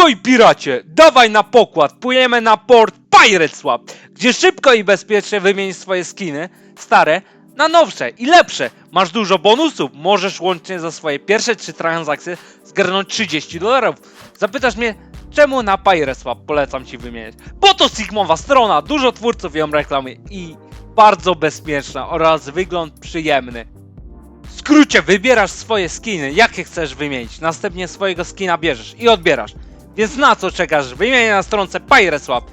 Hoj piracie, dawaj na pokład, płyniemy na port Pirate Swap, gdzie szybko i bezpiecznie wymienić swoje skiny, stare, na nowsze i lepsze. Masz dużo bonusów, możesz łącznie za swoje pierwsze trzy transakcje zgarnąć 30 dolarów. Zapytasz mnie, czemu na Pirate Swap polecam ci wymieniać? Bo to Sigmowa strona, dużo twórców ją reklamuje i bardzo bezpieczna oraz wygląd przyjemny. W skrócie wybierasz swoje skiny, jakie chcesz wymienić. Następnie swojego skina bierzesz i odbierasz. Więc na co czekasz? Wymieniaj na stronce PirateSwap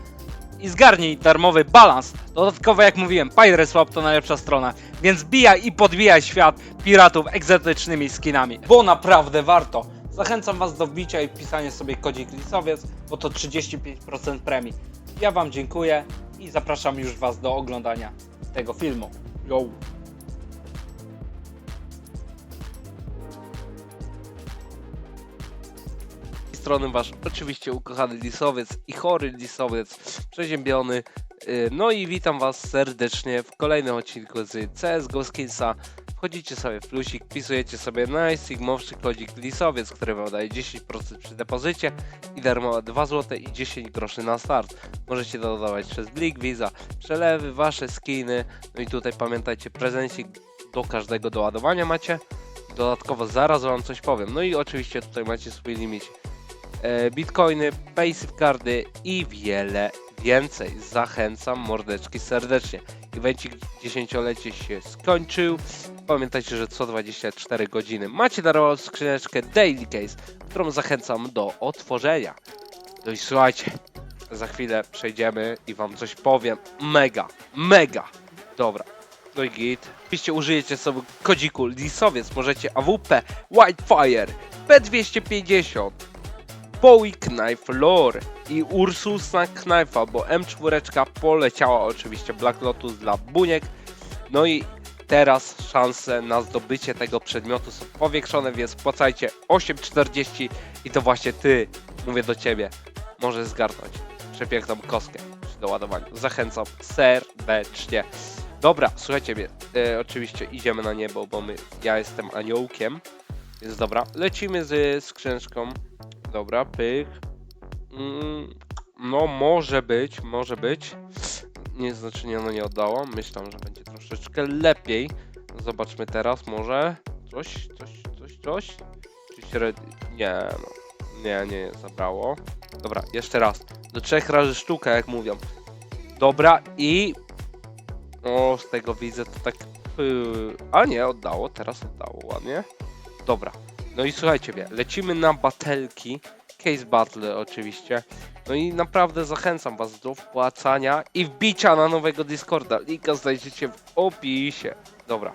i zgarnij darmowy balans. Dodatkowo jak mówiłem, PirateSwap to najlepsza strona, więc bijaj i podbijaj świat piratów egzotycznymi skinami, bo naprawdę warto. Zachęcam was do wbicia i pisania sobie kodzik lisowiec, bo to 35% premii. Ja wam dziękuję i zapraszam już was do oglądania tego filmu. Yo! Strony wasz oczywiście ukochany lisowiec i chory lisowiec przeziębiony. Yy, No i witam was serdecznie w kolejnym odcinku z CSGO Skinsa. Wchodzicie sobie w plusik, wpisujecie sobie najsigmowszy kodzik lisowiec, który wam daje 10% przy depozycie i darmowe 2 zł i 10 groszy na start. Możecie dodawać przez Blik, Visa, przelewy, wasze skiny. No i tutaj pamiętajcie, prezencik do każdego doładowania macie. Dodatkowo zaraz wam coś powiem. No i oczywiście tutaj macie swój limit e, bitcoiny, paysafe i wiele więcej. Zachęcam mordeczki serdecznie. Evencik 10-lecie się skończył. Pamiętajcie, że co 24 godziny macie darmową skrzyneczkę Daily Case, którą zachęcam do otworzenia. No i słuchajcie, za chwilę przejdziemy i wam coś powiem. Mega, mega. Dobra. No i git. Oczywiście użyjecie sobie kodziku lisowiec, możecie AWP, Whitefire, P250, Bowie Knife Lore i Ursusa Knife'a, bo M4 poleciała oczywiście Black Lotus dla buniek. No i teraz szanse na zdobycie tego przedmiotu są powiększone, więc płacajcie 8,40 i to właśnie ty, mówię do ciebie, możesz zgarnąć przepiękną kostkę przy doładowaniu. Zachęcam serdecznie. Dobra, słuchajcie mnie, e, oczywiście idziemy na niebo, bo my, ja jestem aniołkiem, więc dobra, lecimy z skrzyneczką. Dobra, pyk. Mm, no, może być, może być. Nie nie, no nie oddało. Myślę, że będzie troszeczkę lepiej. Zobaczmy teraz, może. Coś, coś, coś, coś. Czy średnio. Nie, no. Nie, nie, zabrało. Dobra, jeszcze raz. Do trzech razy sztuka, jak mówią. Dobra, i. O, z tego widzę, to tak. Yy, a nie, oddało, teraz oddało ładnie. Dobra. No i słuchajcie lecimy na batelki, case battle oczywiście. No i naprawdę zachęcam was do wpłacania i wbicia na nowego Discorda. Linka znajdziecie w opisie. Dobra,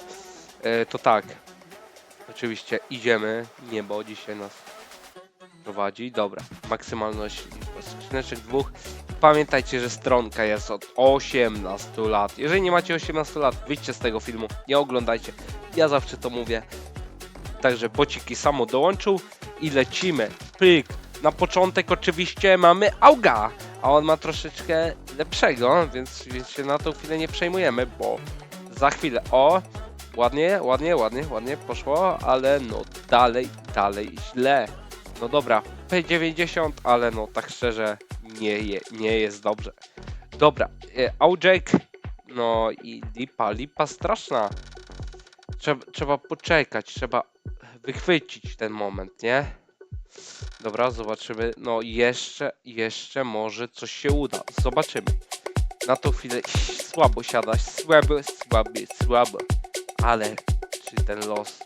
e, to tak. Oczywiście idziemy, niebo dzisiaj nas prowadzi. Dobra, maksymalność skrzyneczek dwóch. Pamiętajcie, że stronka jest od 18 lat. Jeżeli nie macie 18 lat, wyjdźcie z tego filmu, nie oglądajcie. Ja zawsze to mówię. Także bociki samo dołączył i lecimy. Pyk. Na początek oczywiście mamy Auga, a on ma troszeczkę lepszego, więc, więc się na tą chwilę nie przejmujemy, bo za chwilę, o, ładnie, ładnie, ładnie, ładnie poszło, ale no dalej, dalej źle. No dobra, P90, ale no tak szczerze nie, je, nie jest dobrze. Dobra, e, Aujek, no i lipa, lipa straszna. Trzeba, trzeba poczekać, trzeba wychwycić ten moment, nie? Dobra, zobaczymy. No jeszcze, jeszcze może coś się uda. Zobaczymy. Na tą chwilę słabo siada, słaby, słaby, słabo. Ale czy ten los,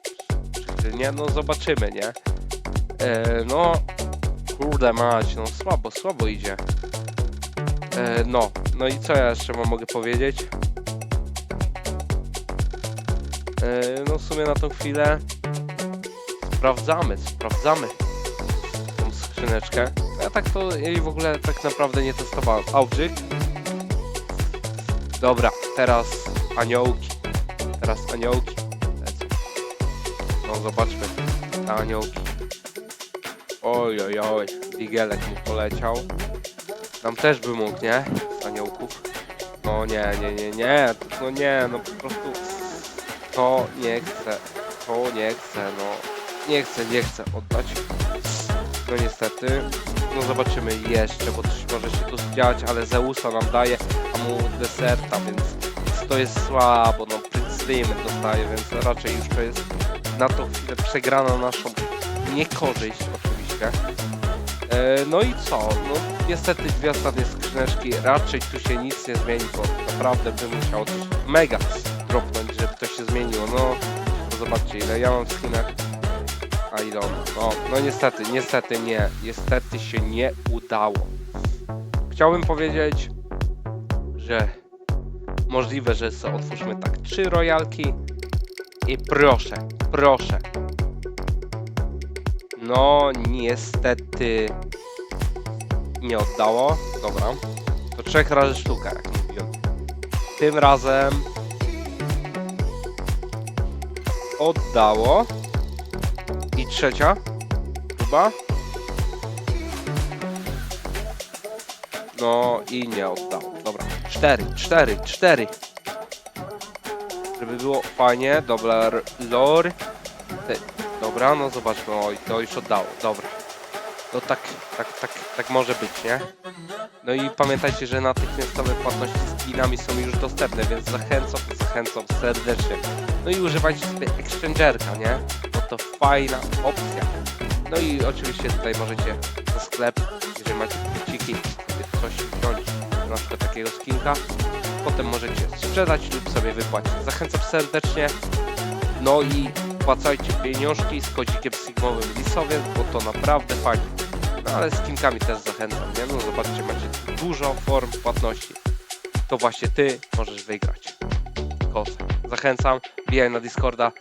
czy, czy nie? No zobaczymy, nie? E, no, kurde mać, no słabo, słabo idzie. E, no, no i co ja jeszcze wam mogę powiedzieć? E, no w sumie na tą chwilę sprawdzamy, sprawdzamy tą skrzyneczkę. Ja tak to jej w ogóle tak naprawdę nie testowałem. Audżyk. Dobra, teraz aniołki. Teraz aniołki. No zobaczmy. Te aniołki. Oj, oj, oj. Digelek mu poleciał. Tam też by mógł, nie? Z aniołków. No nie, nie, nie, nie. No nie, no po prostu to nie chcę. To nie chcę, no. Nie chcę, nie chcę oddać. No niestety. No zobaczymy jeszcze, bo coś może się tu zdziać, ale Zeusa nam daje, a mu deserta, więc to jest słabo, no Prince dostaje, więc raczej już to jest na tą chwilę przegrana naszą niekorzyść oczywiście. E, no i co? No niestety dwie ostatnie skrzyneczki, raczej tu się nic nie zmieni, bo naprawdę bym musiał coś mega dropnąć, żeby to się zmieniło. No, zobaczcie ile ja mam skinek. A ile on? No, no niestety, niestety nie. Niestety się nie udało. Chciałbym powiedzieć, że możliwe, że sobie otwórzmy tak trzy royalki i proszę, proszę. No niestety nie oddało. Dobra. To trzech razy sztuka, jak mówiłem. Tym razem oddało. Trzecia chyba. No i nie oddało. Dobra. Cztery, cztery, cztery. Żeby było fajnie. Dobra, lore. Dobra, no zobaczmy. Oj, to już oddało. Dobra. No tak, tak, tak, tak może być, nie? No i pamiętajcie, że natychmiastowe płatności z skinami są już dostępne, więc zachęcam, zachęcam serdecznie. No i używajcie sobie Exchangerka, nie? Bo to fajna opcja. No i oczywiście tutaj możecie na sklep, jeżeli macie sobie coś wziąć, na przykład takiego skinka, potem możecie sprzedać lub sobie wypłacić. Zachęcam serdecznie. No i wpłacajcie pieniążki z kodzikiem sigmowym Lisowiec, bo to naprawdę fajnie. No ale z kinkami też zachęcam, nie? No zobaczcie, macie dużo form płatności. To właśnie ty możesz wygrać. Kosę. Zachęcam, wbijaj na Discorda,